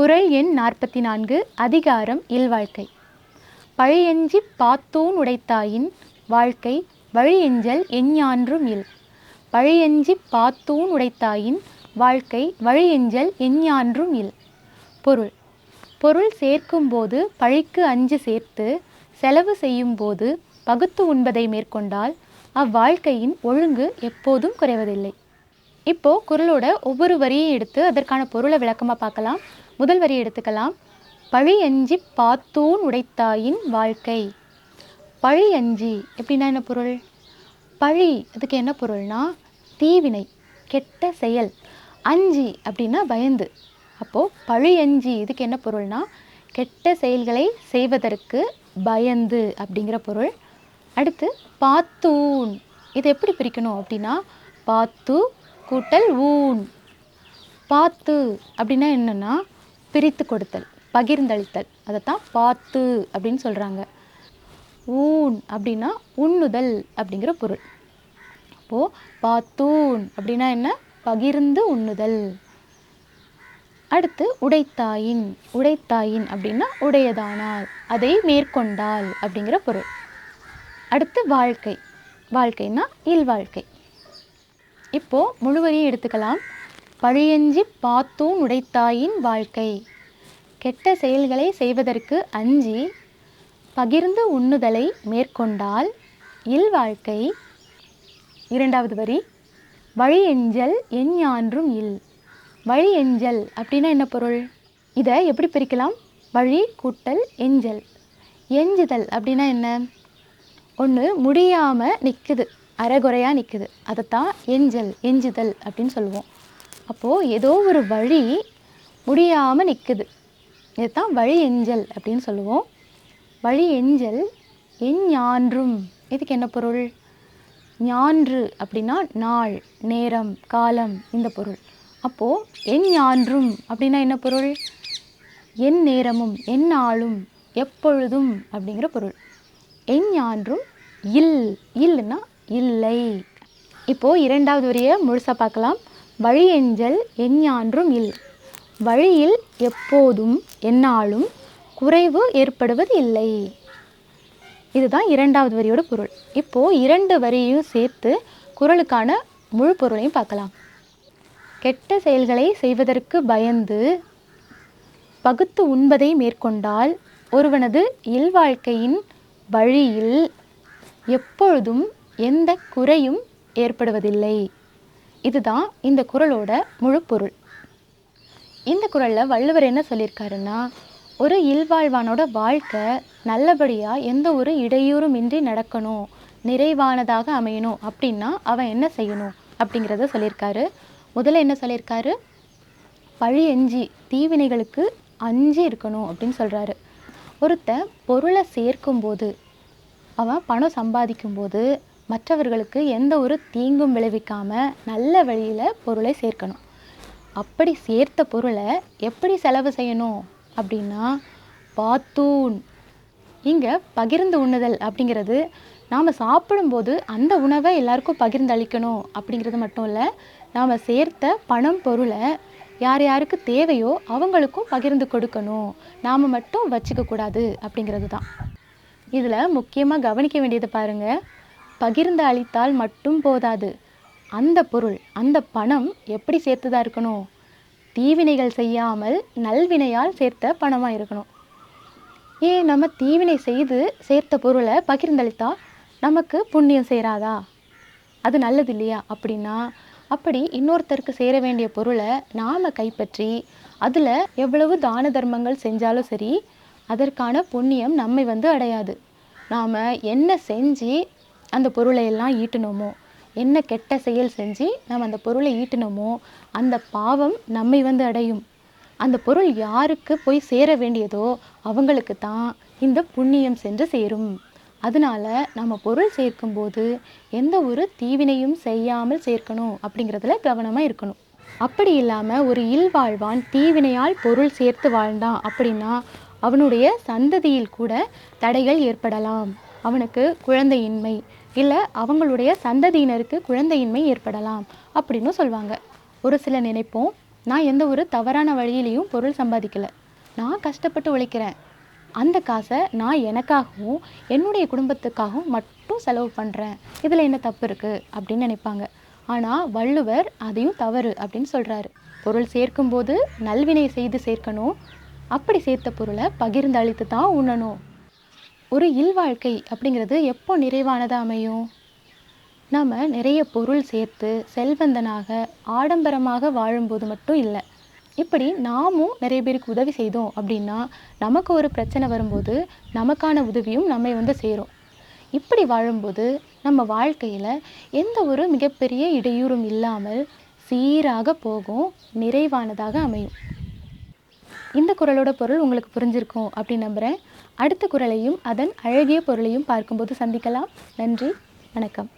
குறள் எண் நாற்பத்தி நான்கு அதிகாரம் இல்வாழ்க்கை பழியெஞ்சி பாத்தூன் உடைத்தாயின் வாழ்க்கை வழியெஞ்சல் எஞ்ஞான்றும் இல். பழியெஞ்சி பாத்தூன் உடைத்தாயின் வாழ்க்கை வழியெஞ்சல் எஞ்ஞான்றும் இல். பொருள். பொருள் சேர்க்கும்போது பழிக்கு அஞ்சு சேர்த்து செலவு செய்யும்போது பகுத்து உண்பதை மேற்கொண்டால் அவ்வாழ்க்கையின் ஒழுங்கு எப்போதும் குறைவதில்லை. இப்போ குறளோட ஒவ்வொரு வரியை எடுத்து அதற்கான பொருளை விளக்கமாக பார்க்கலாம். முதல் வரி எடுத்துக்கலாம். பழி அஞ்சி பாத்தூன் உடைத்தாயின் வாழ்க்கை. பழி அஞ்சி எப்படின்னா என்ன பொருள்? பழி அதுக்கு என்ன பொருள்னா தீவினை கெட்ட செயல். அஞ்சி அப்படின்னா பயந்து. அப்போது பழி அஞ்சி இதுக்கு என்ன பொருள்னா கெட்ட செயல்களை செய்வதற்கு பயந்து அப்படிங்கிற பொருள். அடுத்து பாத்தூன். இது எப்படி பிரிக்கணும் அப்படின்னா பாத்து கூட்டல் ஊன். பாத்து அப்படின்னா என்னென்னா பிரித்து கொடுத்தல் பகிர்ந்தளித்தல். அதைத்தான் பாத்து அப்படின்னு சொல்கிறாங்க ஊன் அப்படின்னா உண்ணுதல் அப்படிங்கிற பொருள். அப்போது பாத்தூன் அப்படின்னா என்ன? பகிர்ந்து உண்ணுதல். அடுத்து உடைத்தாயின் உடைத்தாயின் அப்படின்னா உடையதானால் அதை மேற்கொண்டால் அப்படிங்கிற பொருள். அடுத்து வாழ்க்கை வாழ்க்கைன்னா இல்வாழ்க்கை. இப்போது முழுவதையும் எடுத்துக்கலாம். பழியஞ்சி பாத்தூன் உடைத்தாயின் வாழ்க்கை. கெட்ட செயல்களை செய்வதற்கு அஞ்சி பகிர்ந்து உண்ணுதலை மேற்கொண்டால் இல்வாழ்க்கை இரண்டாவது வரி வழி எஞ்சல் எஞ்ஞான்றும் இல். வழி எஞ்சல் அப்படின்னா என்ன பொருள்? இதை எப்படி பிரிக்கலாம்? வழி கூட்டல் எஞ்சல். எஞ்சுதல் அப்படின்னா என்ன? ஒன்று முடியாமல் நிற்குது அரைகுறையாக நிற்குது அதைத்தான் எஞ்சல் எஞ்சுதல் அப்படின்னு சொல்லுவோம். அப்போது ஏதோ ஒரு வழி முடியாமல் நிற்குது இதுதான் வழி எஞ்சல் அப்படின்னு சொல்லுவோம். வழி எஞ்சல் என் ஞான்றும். இதுக்கு என்ன பொருள்? ஞான்று அப்படின்னா நாள் நேரம் காலம் இந்த பொருள். அப்போது என் ஞான்றும் அப்படின்னா என்ன பொருள்? என் நேரமும் என் நாளும் எப்பொழுதும் அப்படிங்கிற பொருள். என் ஞான்றும் இல். இல்லைன்னா இல்லை. இப்போது இரண்டாவது வரியை முழுசாக பார்க்கலாம். வழி எஞ்சல் எஞ்ஞான்றும் இல். வழியில் எப்போதும் என்னாலும் குறைவு ஏற்படுவது இல்லை. இதுதான் இரண்டாவது வரியோட பொருள். இப்போது இரண்டு வரியையும் சேர்த்து குறளுக்கான முழு பொருளையும் பார்க்கலாம். கெட்ட செயல்களை செய்வதற்கு பயந்து பகுத்து உண்பதை மேற்கொண்டால் ஒருவனது இல்வாழ்க்கையின் வழியில் எப்பொழுதும் எந்த குறையும் ஏற்படுவதில்லை. இதுதான் இந்த குறளோட முழு பொருள். இந்த குறளில் வள்ளுவர் என்ன சொல்லியிருக்காருன்னா ஒரு இல்வாழ்வானோட வாழ்க்கை நல்லபடியாக எந்த ஒரு இடையூறும் இன்றி நடக்கணும் நிறைவானதாக அமையணும் அப்படின்னா அவன் என்ன செய்யணும்? அப்படிங்கிறத சொல்லியிருக்காரு. முதல்ல என்ன சொல்லியிருக்காரு? பழி அஞ்சு தீவினைகளுக்கு அஞ்சு இருக்கணும் அப்படின்னு சொல்கிறாரு ஒருத்தன் பொருளை சேர்க்கும்போது அவன் பணம் சம்பாதிக்கும்போது மற்றவர்களுக்கு எந்த ஒரு தீங்கும் விளைவிக்காமல் நல்ல வழியில் பொருளை சேர்க்கணும். அப்படி சேர்த்த பொருளை எப்படி செலவு செய்யணும்? அப்படின்னா பாத்தூன். இங்கே பகிர்ந்து உண்ணுதல் அப்படிங்கிறது நாம் சாப்பிடும்போது அந்த உணவை எல்லாருக்கும் பகிர்ந்து அளிக்கணும் அப்படிங்கிறது மட்டும் இல்லை நாம் சேர்த்த பணம் பொருளை யார் யாருக்கு தேவையோ அவங்களுக்கும் பகிர்ந்து கொடுக்கணும். நாம் மட்டும் வச்சுக்கக்கூடாது அப்படிங்கிறது தான். இதில் முக்கியமாக கவனிக்க வேண்டியது பாருங்கள் பகிர்ந்து அளித்தால் மட்டும் போதாது. அந்த பொருள் அந்த பணம் எப்படி சேர்த்ததாக இருக்கணும்? தீவினைகள் செய்யாமல் நல்வினையால் சேர்த்த பணமாக இருக்கணும். ஏன் நம்ம தீவினை செய்து சேர்த்த பொருளை பகிர்ந்தளித்தா நமக்கு புண்ணியம் சேராதா? அது நல்லது இல்லையா அப்படின்னா அப்படி இன்னொருத்தருக்கு சேர வேண்டிய பொருளை நாம் கைப்பற்றி அதில் எவ்வளவு தான தர்மங்கள் செஞ்சாலும் சரி அதற்கான புண்ணியம் நம்மை வந்து அடையாது. நாம் என்ன செஞ்சு அந்த பொருளை எல்லாம் ஈட்டணுமோ? என்ன கெட்ட செயல் செஞ்சு நாம் அந்த பொருளை ஈட்டினோமோ அந்த பாவம் நம்மை வந்து அடையும். அந்த பொருள் யாருக்கு போய் சேர வேண்டியதோ அவங்களுக்கு தான் இந்த புண்ணியம் சென்று சேரும். அதனால நம்ம பொருள் சேர்க்கும்போது எந்த ஒரு தீவினையும் செய்யாமல் சேர்க்கணும் அப்படிங்கிறதுல கவனமாக இருக்கணும். அப்படி இல்லாமல் ஒரு இல்வாழ்வான் தீவினையால் பொருள் சேர்த்து வாழ்ந்தான் அப்படின்னா அவனுடைய சந்ததியில் கூட தடைகள் ஏற்படலாம். அவனுக்கு குழந்தையின்மை இல்லை அவங்களுடைய சந்ததியினருக்கு குழந்தையின்மை ஏற்படலாம் அப்படின்னு சொல்லுவாங்க ஒரு சில நினைப்போம் நான் எந்த ஒரு தவறான வழியிலையும் பொருள் சம்பாதிக்கலை. நான் கஷ்டப்பட்டு உழைக்கிறேன். அந்த காசை நான் எனக்காகவும் என்னுடைய குடும்பத்துக்காகவும் மட்டும் செலவு பண்ணுறேன் இதில் என்ன தப்பு இருக்குது அப்படின்னு நினைப்பாங்க. ஆனால் வள்ளுவர் அதையும் தவறு அப்படின்னு சொல்கிறாரு பொருள் சேர்க்கும்போது நல்வினை செய்து சேர்க்கணும். அப்படி சேர்த்த பொருளை பகிர்ந்து அழித்து தான் உண்ணணும். ஒரு இல்வாழ்க்கை அப்படிங்கிறது எப்போ நிறைவானதாக அமையும்? நாம் நிறைய பொருள் சேர்த்து செல்வந்தனாக ஆடம்பரமாக வாழும்போது மட்டும் இல்லை. இப்படி நாமும் நிறைய பேருக்கு உதவி செய்தோம் அப்படின்னா நமக்கு ஒரு பிரச்சனை வரும்போது நமக்கான உதவியும் நம்மை வந்து சேரும். இப்படி வாழும்போது நம்ம வாழ்க்கையில் எந்த ஒரு மிகப்பெரிய இடையூறும் இல்லாமல் சீராக போகும் நிறைவானதாக அமையும். இந்த குறளோட பொருள் உங்களுக்கு புரிஞ்சிருக்கும் அப்படின்னு நம்புகிறேன் அடுத்த குரலையும் அதன் அழகிய பொருளையும் பார்க்கும்போது சந்திக்கலாம். நன்றி வணக்கம்.